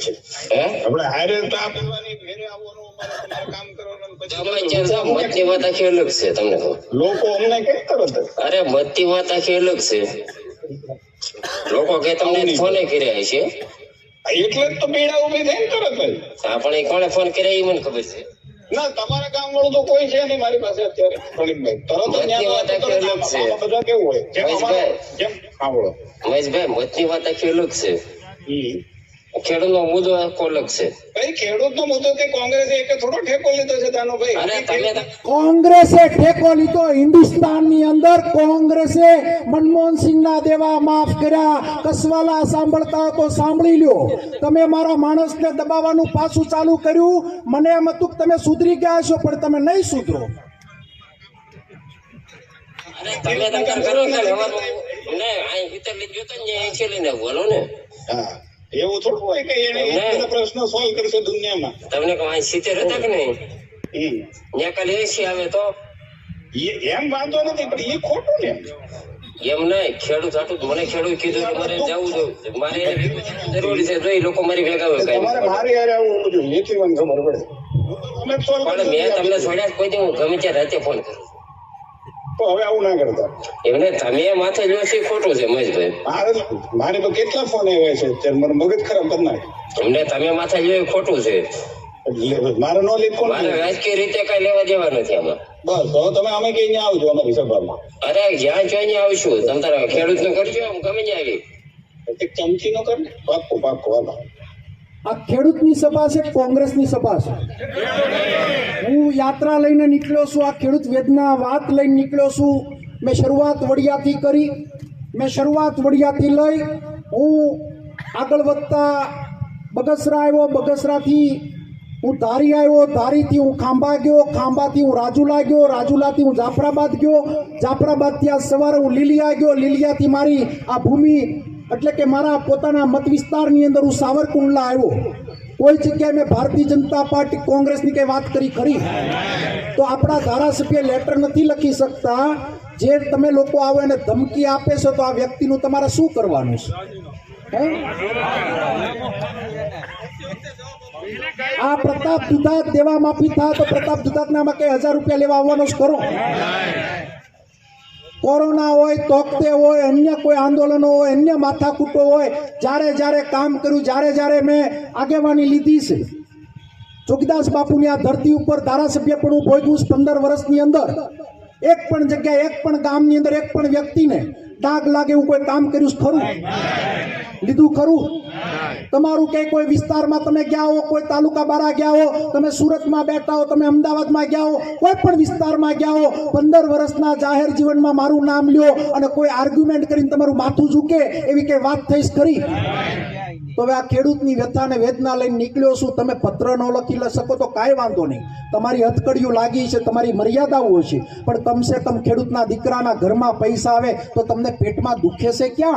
આપણે હારે ચા પીવાની ઘેરે અમારે કામ કરવાનું પછી તમે જે છો, મતની વાત આખી અલગ છે તમને કહું. લોકો અમને કઈ તરત અરે મતની વાત આખી અલગ છે. લોકો કે તમને ફોને કર્યા છે. એટલે જ તો પીડા ઊભી થઈ તરત જ આપણે કોને ફોન કર્યા એ મને ખબર છે. ના તમારા ગામ વાળું તો કોઈ છે નહીં મારી પાસે અત્યારે પ્રદીપભાઈ તરત જ વાત ત્યાં આખી તરત અલગ છે. બધા કેવું હોય? જેમ મહેશભાઈ. જેમ સાંભળો મહેશભાઈ મતની વાત આખી અલગ છે. ખેડૂતનો મુદ્દો અલગ છે. ભાઈ ખેડૂતનો મુદ્દો તે કોંગ્રેસે એક થોડો ઠેકો લીધો છે તાનો ભાઈ? અરે તમે તો- કોંગ્રેસે ઠેકો લીધો હિન્દુસ્તાનની અંદર કોંગ્રેસે મનમોહનસિંહના દેવા માફ કર્યા કસવાલા સાંભળતા તો સાંભળી લ્યો. તમે મારા માણસને દબાવવાનું પાછું ચાલુ કર્યું મને એમ હતું કે તમે સુધરી ગયા છો પણ તમે નહીં સુધરો. તમે કરો ને ને અહીં હિતર લઈ ગયો તો ને બોલો ને. હા. એવું થોડું હોય કે એને બધા પ્રશ્નો સોલ્વ કરશે દુનિયામાં. તમને કહું અહીં સિત્તેર હતા કે નહીં. ત્યાં કાલે એસી આવે તો? એમ વાંધો નથી પણ એ ખોટું ને. એમ નહીં ખેડૂત હતું મને ખેડૂત કીધું કે મારે જવું જવું મારે જરૂરી છે તો એ લોકો મારી ભેગા હોય કઈ. મારી હારે આવું જોઈએ એથી મને ખબર પડે. પણ મેં તમને. છોડ્યા કોઈ હું ગમે ત્યાં રાતે ફોન કરું. તો હવે આવું ના કરતા. એમને તમે માથે લ્યો છે ખોટું છે મહેશભાઈ મારે મારે તો કેટલા ફોન આવ્યા છે અત્યારે મારું મગજ ખરાબ કરી નાખે. અમને તમે માથે લ્યો ખોટું છે. મારે નો લીધ મારે રાજકીય રીતે કઈ લેવા દેવા નથી આમાં. બસ તો તમે અમે કઈ અહીંયા આવજો અમારી સભામાં. અરે જ્યાં જોઈને આવશું તમ તારા ખેડૂતનું કરજો ગમે ત્યાં આવી. ચમચી નો કર પાકો પાક્કો હાલો. આ ખેડૂતની સભા છે, કોંગ્રેસની સભા છે. હું યાત્રા લઈને નીકળ્યો છું, આ ખેડૂત વેદના વાત લઈને નીકળ્યો છું. મેં શરૂઆત વડિયાથી કરી, મેં શરૂઆત વડિયાથી લઈ, હું આગળ વધતા બગસરા આવ્યો, બગસરાથી હું ધારી આવ્યો, ધારીથી હું ખાંભા ગયો, ખાંભાથી હું રાજુલા ગયો, રાજુલાથી હું જાફરાબાદ ગયો. જાફરાબાદથી આ સવારે હું લીલિયા ગયો, લીલિયાથી મારી આ ભૂમિ એટલે કે મારા પોતાના મત વિસ્તારની અંદર હું સાવરકુંડલા આવ્યો. કોઈ જગ્યાએ મેં ભારતીય જનતા પાર્ટી કોંગ્રેસની કંઈ વાત કરી ખરી? તો આપણા ધારાસભ્ય લેટર નથી લખી શકતા. જે તમે લોકો આવો એને ધમકી આપે છે, તો આ વ્યક્તિનું તમારે શું કરવાનું છે? આ પ્રતાપ દુધાત દેવા માફી થાય તો પ્રતાપ દુધાતનામાં કઈ હજાર રૂપિયા લેવા આવવાનો જ કરો કોરોના હોય, તોકતે હોય, અન્ય કોઈ આંદોલનો હોય, અન્ય માથાકૂટો હોય, જ્યારે જ્યારે કામ કર્યું, જ્યારે જ્યારે મેં આગેવાની લીધી છે. જોગદાસ બાપુની આ ધરતી ઉપર ધારાસભ્ય પણ હું ભોગવું પંદર વર્ષની અંદર. એક પણ જગ્યાએ, એક પણ ગામની અંદર, એક પણ વ્યક્તિને ડાઘ લાગે એવું કોઈ કામ કર્યું ખરું? લીધું ખરું? તમારું કે કોઈ વિસ્તારમાં તમે ગયા હો, કોઈ તાલુકા બારા ગયા હો, તમે સુરતમાં બેઠા હો, તમે અમદાવાદમાં ગયા હો, કોઈ પણ વિસ્તારમાં ગયા હો, પંદર વર્ષના જાહેર જીવનમાં મારું નામ લ્યો અને કોઈ આર્ગ્યુમેન્ટ કરીને તમારું માથું ઝૂકે એવી કઈ વાત થઈશ ખરી? તો હવે આ ખેડૂતની વ્યથા અને વેદના લઈને નીકળ્યો છું, તમે પત્ર ન લખી શકો તો કાંઈ વાંધો નહીં. તમારી હથકડીઓ લાગી છે, તમારી મર્યાદાઓ છે પણ કમસે કમ ખેડૂતના દીકરાના ઘરમાં પૈસા આવે તો તમને પેટમાં દુખે છે ક્યાં?